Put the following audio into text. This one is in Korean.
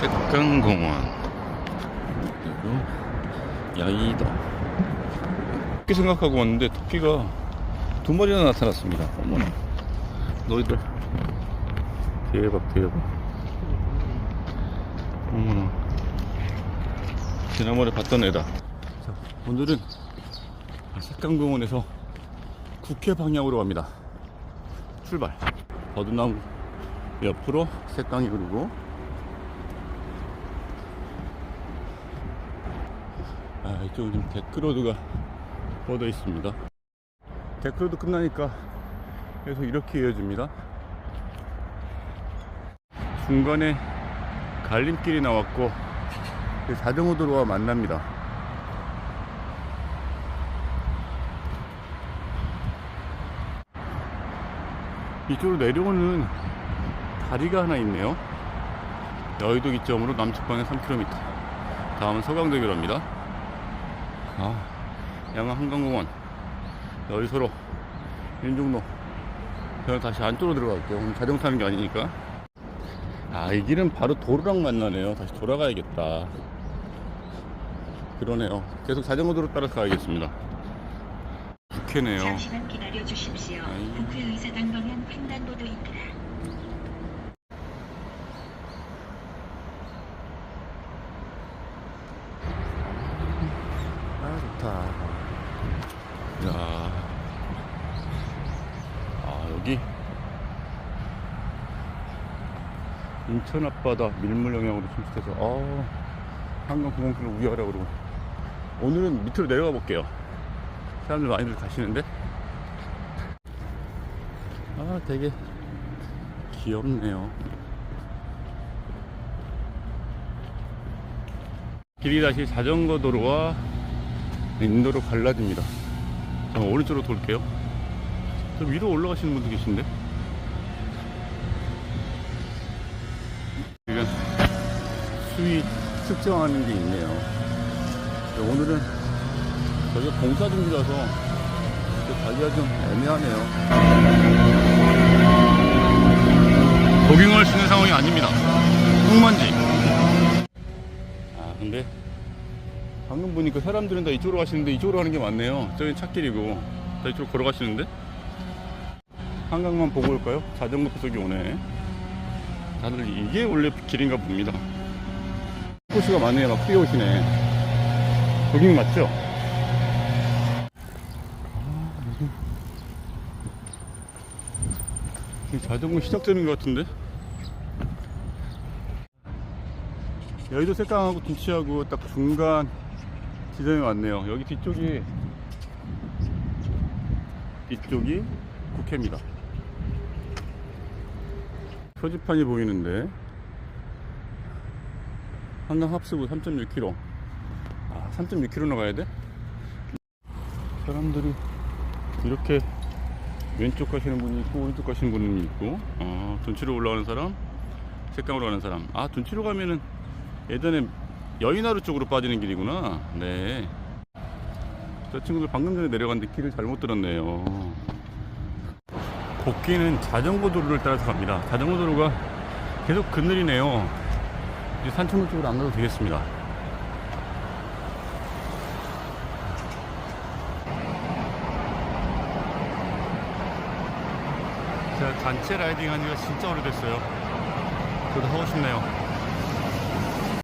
색강공원. 그리고 야이도 이렇게 생각하고 왔는데 토끼가 두 마리나 나타났습니다. 어머나. 너희들. 대박 대박. 어머나. 지난번에 봤던 애다. 자, 오늘은 색강공원에서 국회 방향으로 갑니다. 출발. 버드나무 옆으로 색강이 흐르고 아 이쪽은 지금 데크로드가 뻗어 있습니다 데크로드 끝나니까 계속 이렇게 이어집니다 중간에 갈림길이 나왔고 그 자전거 도로와 만납니다 이쪽으로 내려오는 다리가 하나 있네요. 여의도 기점으로 남측 방향 3km. 다음은 서강대교랍니다. 아, 양양 한강공원. 여의서로 인중로. 저는 다시 안쪽으로 들어갈게요. 오늘 자전거 타는 게 아니니까. 아, 이 길은 바로 도로랑 만나네요. 다시 돌아가야겠다. 그러네요. 계속 자전거 도로 따라서 가야겠습니다. 국회네요. 잠시만 기다려 주십시오. 아이. 국회의사당 방향 횡단보도입니다. 아 좋다. 야. 아 여기 인천 앞바다 밀물 영향으로 침수돼서 아 한강 공원길로 우회하라 그러고 오늘은 밑으로 내려가 볼게요. 사람들 많이들 가시는데 아 되게 귀엽네요. 길이 다시 자전거 도로와 인도로 갈라집니다. 저 오른쪽으로 돌게요. 저 위로 올라가시는 분도 계신데? 지금 수위 측정하는 게 있네요. 근데 오늘은 저희가 공사 중이라서 가기가 좀 애매하네요. 수 있는 상황이 아닙니다. 흙먼지. 아 근데 방금 보니까 사람들은 다 이쪽으로 가시는데 이쪽으로 가는 게 맞네요. 저기 찾길이고. 다 이쪽으로 걸어가시는데? 한강만 보고 올까요? 자전거 표석이 오네. 다들 이게 원래 길인가 봅니다. 코스가 많네요. 막 뛰어오시네. 조깅 맞죠? 아, 자전거 시작되는 것 같은데? 여의도 색강하고 김치하고 딱 중간 지점에 왔네요. 여기 뒤쪽이 뒤쪽이 국회입니다. 표지판이 보이는데 한강 합수부 3.6km. 아, 3.6km나 가야 돼? 사람들이 이렇게 왼쪽 가시는 분이 있고 오른쪽 가시는 분이 있고 어, 둔치로 올라가는 사람 색강으로 가는 사람 아 둔치로 가면은 예전에 여의나루 쪽으로 빠지는 길이구나. 네. 저 친구들 방금 전에 내려갔는데 길을 잘못 들었네요. 곡기는 자전거 도로를 따라서 갑니다. 자전거 도로가 계속 그늘이네요. 이제 산천로 쪽으로 안 가도 되겠습니다. 제가 단체 라이딩 한 지가 진짜 오래됐어요. 저도 하고 싶네요.